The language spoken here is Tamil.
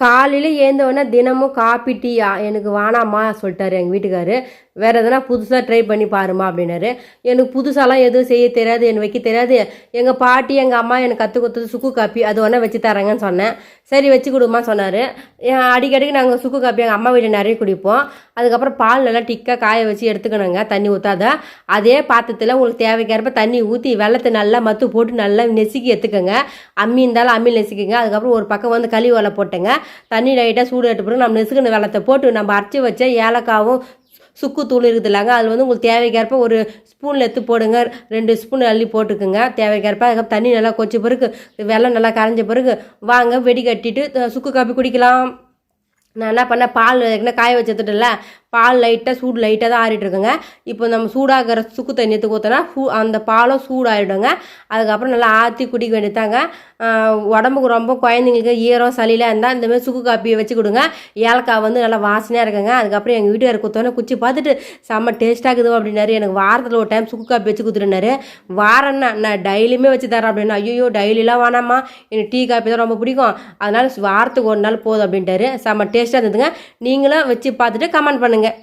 காலையில் ஏந்தவொடனே தினமும் காப்பி டீ எனக்கு வேணாம்மா சொல்லிட்டாரு எங்கள் வீட்டுக்காரு. வேறு எதனா புதுசாக ட்ரை பண்ணி பாருமா அப்படின்னாரு. எனக்கு புதுசாலாம் எதுவும் செய்ய தெரியாது எனக்கு வைக்க தெரியாது. எங்கள் பாட்டி எங்கள் அம்மா எனக்கு கற்றுக் கொடுத்தது சுக்கு காப்பி அது ஒன்றா வச்சு தரேங்கன்னு சொன்னேன். சரி வச்சு கொடுமா சொன்னார். அடிக்கடிக்கு நாங்கள் சுக்கு காப்பி எங்கள் அம்மா வீட்டில் நிறைய குடிப்போம். அதுக்கப்புறம் பால் நல்லா டிக்காக காய வச்சு எடுத்துக்கணுங்க. தண்ணி ஊற்றாத அதே பாத்திரத்தில் உங்களுக்கு தேவைக்கேற்ப தண்ணி ஊற்றி வெள்ளத்தை நல்லா மத்து போட்டு நல்லா நெசுக்கி எடுத்துக்கோங்க. அம்மி இருந்தாலும் அம்மியில் நெசுக்கிங்க. அதுக்கப்புறம் ஒரு பக்கம் வந்து களி வலை போட்டுங்க. தண்ணி லைட்டாக சூடு எட்டு பிறகு நம்ம நெசுக்கின வெள்ளத்தை போட்டு நம்ம அரைச்சி வச்ச ஏலக்காவும் சுக்கு தூள் இருக்குது இல்லைங்க. அதில் வந்து உங்களுக்கு தேவைக்கேற்ப ஒரு ஸ்பூனில் எடுத்து போடுங்க. ரெண்டு ஸ்பூன் அள்ளி போட்டுக்குங்க. தேவைக்கேற்ப அதுக்கப்புறம் தண்ணி நல்லா கொச்ச பிறகு வெள்ளம் நல்லா கரைஞ்ச பிறகு வாங்க வெடி கட்டிட்டு சுக்கு காப்பி குடிக்கலாம். நான் என்ன பண்ணேன்? பால் ஏற்கனவே காய வச்சுட்டுல பால் லைட்டாக சூடு லைட்டாக தான் ஆறிட்டு இருக்கேங்க. இப்போ நம்ம சூடாகிற சுக்கு தண்ணி எடுத்து ஊற்றினா சூ அந்த பாலும் சூடாகிடுங்க அதுக்கப்புறம் நல்லா ஆற்றி குடிக்க வேண்டியதாங்க உடம்புக்கு ரொம்ப குழந்தைங்களுக்கு ஈரம் சளியில் இருந்தால் இந்தமாதிரி சுக்கு காப்பியை வச்சு கொடுங்க. ஏலக்காய் வந்து நல்லா வாசனையாக இருக்குங்க. அதுக்கப்புறம் எங்கள் வீட்டுக்கார குத்தோன்னே குச்சி பார்த்துட்டு செம்ம டேஸ்ட்டாக இருக்குது அப்படின்னாரு. எனக்கு வாரத்தில் ஒரு டைம் சுக்கு காப்பி வச்சு கொடுத்துருந்தாரு வாரம்னா நான் டெய்லியுமே வச்சு தரேன் அப்படின்னா ஐயோ டெய்லிலாம் வேணாம்மா. எனக்கு டீ காப்பி தான் ரொம்ப பிடிக்கும். அதனால் வாரத்துக்கு ஒரு நாள் போதும் அப்படின்ட்டாரு. செம்ம டேஸ்ட்டாக இருந்ததுங்க. நீங்களும் வச்சு பார்த்துட்டு கமெண்ட் பண்ணுங்க.